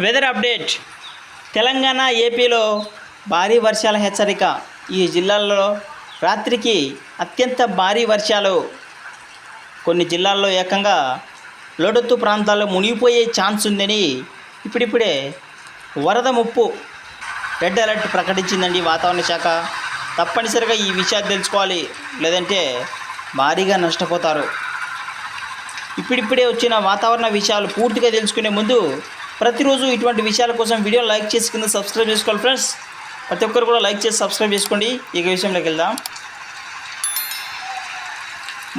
Weather update. Telangana ఏపీలో భారీ వర్షాల హెచ్చరిక. ఈ జిల్లాల్లో రాత్రికి అత్యంత భారీ వర్షాలు. కొన్ని జిల్లాల్లో ఏకంగా లోడొత్తు ప్రాంతాల్లో మునిగిపోయే ఛాన్స్ ఉందని ఇప్పుడిప్పుడే వరద ముప్పు రెడ్ అలర్ట్ ప్రకటించిందండి వాతావరణ శాఖ. తప్పనిసరిగా ఈ విషయాలు తెలుసుకోవాలి. లేదంటే భారీగా నష్టపోతారు. ఇప్పుడిప్పుడే వచ్చిన వాతావరణ విషయాలు పూర్తిగా తెలుసుకునే ముందు ప్రతిరోజు ఇటువంటి విషయాల కోసం వీడియో లైక్ చేసి కింద సబ్స్క్రైబ్ చేసుకోవాలి ఫ్రెండ్స్. ప్రతి ఒక్కరు కూడా లైక్ చేసి సబ్స్క్రైబ్ చేసుకోండి. ఇక విషయంలోకి వెళ్దాం.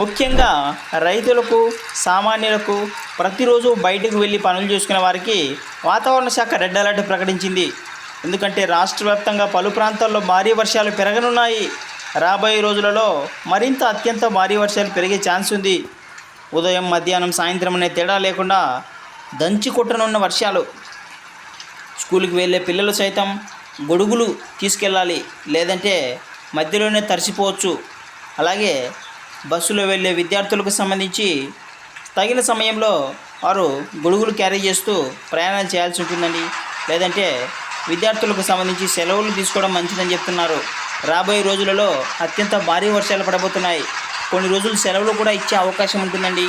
ముఖ్యంగా రైతులకు సామాన్యులకు ప్రతిరోజు బయటకు వెళ్ళి పనులు చేసుకునే వారికి వాతావరణ శాఖ రెడ్ అలర్ట్ ప్రకటించింది. ఎందుకంటే రాష్ట్ర వ్యాప్తంగా పలు ప్రాంతాల్లో భారీ వర్షాలు పెరగనున్నాయి. రాబోయే రోజులలో మరింత అత్యంత భారీ వర్షాలు పెరిగే ఛాన్స్ ఉంది. ఉదయం మధ్యాహ్నం సాయంత్రం అనే తేడా లేకుండా దంచి కొట్టనున్న వర్షాలు. స్కూల్కి వెళ్ళే పిల్లలు సైతం గొడుగులు తీసుకెళ్ళాలి. లేదంటే మధ్యలోనే తరిసిపోవచ్చు అలాగే బస్సులో వెళ్ళే విద్యార్థులకు సంబంధించి తగిన సమయంలో వారు గొడుగులు క్యారీ చేస్తూ ప్రయాణాలు చేయాల్సి ఉంటుందండి. లేదంటే విద్యార్థులకు సంబంధించి సెలవులు తీసుకోవడం మంచిదని చెప్తున్నారు. రాబోయే రోజులలో అత్యంత భారీ వర్షాలు పడబోతున్నాయి. కొన్ని రోజులు సెలవులు కూడా ఇచ్చే అవకాశం ఉంటుందండి.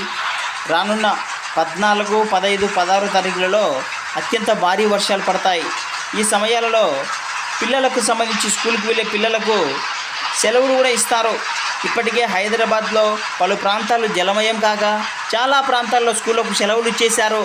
రానున్న పద్నాలుగు పదహైదు పదహారు తారీఖులలో అత్యంత భారీ వర్షాలు పడతాయి. ఈ సమయాలలో పిల్లలకు సంబంధించి స్కూల్కి వెళ్ళే పిల్లలకు సెలవులు కూడా ఇస్తారు. ఇప్పటికే హైదరాబాద్లో పలు ప్రాంతాలు జలమయం కాగా చాలా ప్రాంతాల్లో స్కూళ్ళకు సెలవులు ఇచ్చేశారు.